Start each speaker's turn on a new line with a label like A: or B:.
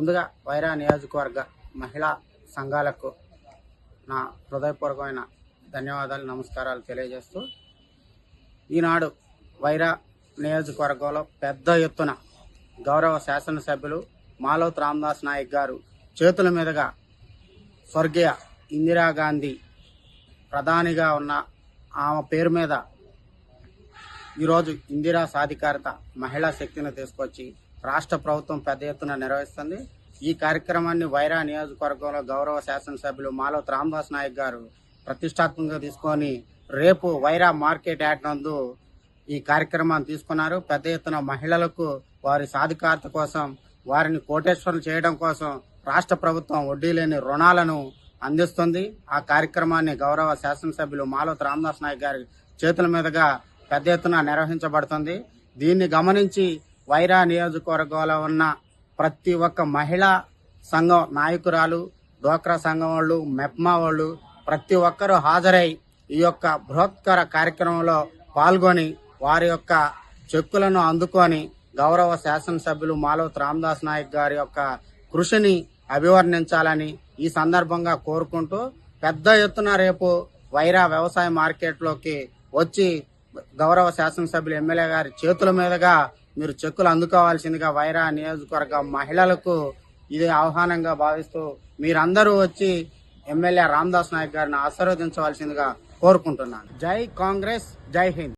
A: ముందుగా వైరా నియోజకవర్గ మహిళా సంఘాలకు నా హృదయపూర్వకమైన ధన్యవాదాలు నమస్కారాలు తెలియజేస్తూ ఈనాడు వైరా నియోజకవర్గంలో పెద్ద ఎత్తున గౌరవ శాసనసభ్యులు మాలోత్ రామదాస్ నాయక్ గారు చేతుల మీదుగా స్వర్గీయ ఇందిరాగాంధీ ప్రధానిగా ఉన్న ఆమె పేరు మీద ఈరోజు ఇందిరా సాధికారత మహిళా శక్తిని తీసుకొచ్చి రాష్ట్ర ప్రభుత్వం పెద్ద ఎత్తున నిర్వహిస్తుంది. ఈ కార్యక్రమాన్ని వైరా నియోజకవర్గంలో గౌరవ శాసనసభ్యులు మాలో రామదాస్ నాయక్ గారు ప్రతిష్టాత్మకంగా తీసుకొని రేపు వైరా మార్కెట్ యార్డ్ నందు ఈ కార్యక్రమాన్ని తీసుకున్నారు. పెద్ద ఎత్తున మహిళలకు వారి సాధికారత కోసం వారిని కోటేశ్వరం చేయడం కోసం రాష్ట్ర ప్రభుత్వం వడ్డీ లేని రుణాలను అందిస్తుంది. ఆ కార్యక్రమాన్ని గౌరవ శాసనసభ్యులు మాలో రామదాస్ నాయక్ గారి చేతుల మీదుగా పెద్ద ఎత్తున నిర్వహించబడుతుంది. దీన్ని గమనించి వైరా నియోజకవర్గంలో ఉన్న ప్రతి ఒక్క మహిళా సంఘం నాయకురాలు డోక్రా సంఘం వాళ్ళు మెప్మా వాళ్ళు ప్రతి ఒక్కరూ హాజరై ఈ యొక్క బృహత్కర కార్యక్రమంలో పాల్గొని వారి యొక్క చెక్కులను అందుకొని గౌరవ శాసనసభ్యులు మాలవత్ రామదాస్ నాయక్ గారి యొక్క కృషిని అభివర్ణించాలని ఈ సందర్భంగా కోరుకుంటూ పెద్ద ఎత్తున రేపు వైరా వ్యవసాయ మార్కెట్లోకి వచ్చి గౌరవ శాసనసభ్యులు ఎమ్మెల్యే గారి చేతుల మీదుగా మీరు చెక్కులు అందుకోవాల్సిందిగా వైరా నియోజకవర్గ మహిళలకు ఇది ఆహ్వానంగా భావిస్తూ మీరందరూ వచ్చి ఎమ్మెల్యే రామదాస్ నాయక్ గారిని ఆశీర్వదించవలసిందిగా కోరుకుంటున్నాను. జై కాంగ్రెస్ జై హింద్.